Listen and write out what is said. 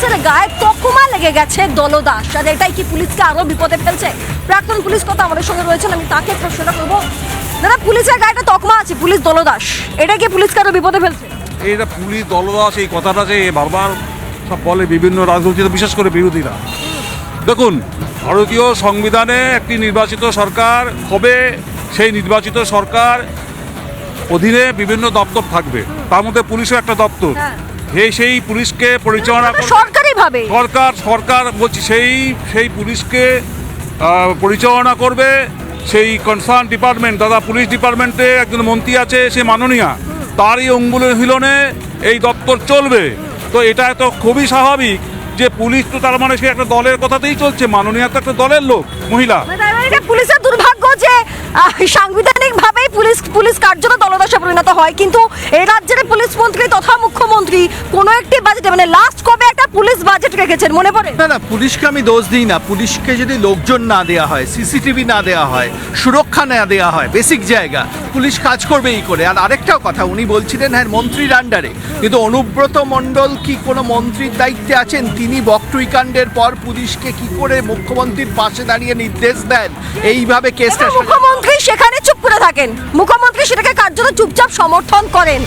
পুলিশের গায়ে তকমা লেগে গেছে দলদাস। আর এটাই কি পুলিশকে আরও বিপদে ফেলছে? প্রাক্তন পুলিশ কথা আমাদের সঙ্গে রয়েছেন আমি তাকে প্রশ্নটা করব। দাদা পুলিশের গায়ে একটা তকমা আছে পুলিশ দলদাস। এটা কি পুলিশকে আরও বিপদে ফেলছে? এইটা পুলিশ দলদাস এই কথাটা যে বারবার সব বলে বিভিন্ন রাজনৈতিক বিশেষ করে বিরোধীরা। দেখুন ভারতীয় সংবিধানে একটি নির্বাচিত সরকার হবে সেই নির্বাচিত সরকার অধীনে বিভিন্ন দপ্তর থাকবে। তার মধ্যে পুলিশও একটা দপ্তর। হ্যাঁ। সেই পুলিশকে পরিচালনা সরকারি ভাবে সরকার সরকার বলছি সেই সেই পুলিশকে পরিচালনা করবে। সেই কনসার্ন ডিপার্টমেন্ট দাদা পুলিশ ডিপার্টমেন্টে একজন মন্ত্রী আছে সে মাননীয়া। তারই অঙ্গুল হিলনে এই দপ্তর চলবে। তো এটা তো খুবই স্বাভাবিক যে পুলিশ তো তার মানে সে একটা দলের কথাতেই চলছে। মাননীয়া তো একটা দলের লোক মহিলা। মানে মানে পুলিশের দুর্ভাগ্য যে সাংবিধানিক ভাবেই পুলিশ পুলিশ কার্যত দলদাসে পরিণত হয়। কিন্তু এই রাজ্যের পুলিশ মন্ত্রী তথা মুখ্যমন্ত্রী কোনো একটি বাজেটে মানে লাস্ট কবে একটা পুলিশ বাজেট রেখেছেন মনে পড়ে? না না পুলিশকে আমি দোষ দিই না। পুলিশকে যদি লোকজন না দেওয়া হয় সিসিটিভি না দেওয়া হয় সুরক্ষা না দেওয়া হয় বেসিক জায়গা পুলিশ কাজ করবে এই করে। আর আরেকটাও কথা উনি বলছিলেন হ্যাঁ মন্ত্রীর আন্ডারে কিন্তু অনুব্রত মণ্ডল কি কোনো মন্ত্রীর দায়িত্বে আছেন? তিনি বকটুইকাণ্ডের পর পুলিশকে কি করে মুখ্যমন্ত্রীর পাশে দাঁড়িয়ে নির্দেশ দেন? এইভাবে কেসটা মুখ্যমন্ত্রী সেখানে চুপ থাকেন। মুখ্যমন্ত্রী সেটাকে কার্যত চুপচাপ সমর্থন করেন?